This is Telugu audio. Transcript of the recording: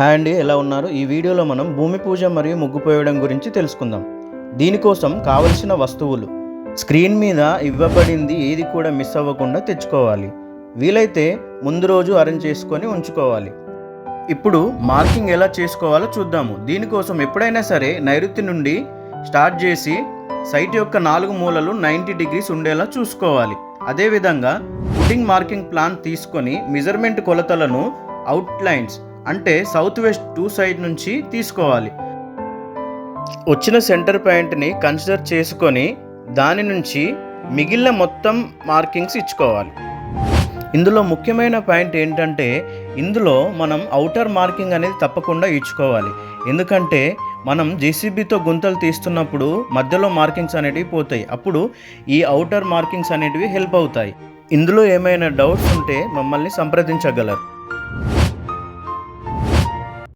హాయ్ అండి ఎలా ఉన్నారు? ఈ వీడియోలో మనం భూమి పూజ మరియు ముగ్గు పోయడం గురించి తెలుసుకుందాం. దీనికోసం కావలసిన వస్తువులు. స్క్రీన్ మీద ఇవ్వబడింది ఏది కూడా మిస్ అవ్వకుండా తెచ్చుకోవాలి. వీలైతే ముందు రోజు అరేంజ్ చేసుకొని ఉంచుకోవాలి. ఇప్పుడు మార్కింగ్ ఎలా చేసుకోవాలో చూద్దాము. దీనికోసం ఎప్పుడైనా సరే నైరుతి నుండి స్టార్ట్ చేసి సైట్ యొక్క నాలుగు మూలలు నైంటీ డిగ్రీస్ ఉండేలా చూసుకోవాలి. అదేవిధంగా ఫుటింగ్ మార్కింగ్ ప్లాన్ తీసుకొని మెజర్మెంట్ కొలతలను అవుట్లైన్స్ అంటే సౌత్ వెస్ట్ టూ సైడ్ నుంచి తీసుకోవాలి. వచ్చిన సెంటర్ పాయింట్ని కన్సిడర్ చేసుకొని దాని నుంచి మిగిలిన మొత్తం మార్కింగ్స్ ఇచ్చుకోవాలి. ఇందులో ముఖ్యమైన పాయింట్ ఏంటంటే ఇందులో మనం అవుటర్ మార్కింగ్ అనేది తప్పకుండా ఇచ్చుకోవాలి. ఎందుకంటే మనం జేసీబీతో గుంతలు తీస్తున్నప్పుడు మధ్యలో మార్కింగ్స్ అనేటివి పోతాయి. అప్పుడు ఈ అవుటర్ మార్కింగ్స్ అనేటివి హెల్ప్ అవుతాయి. ఇందులో ఏమైనా డౌట్స్ ఉంటే మమ్మల్ని సంప్రదించగలరు.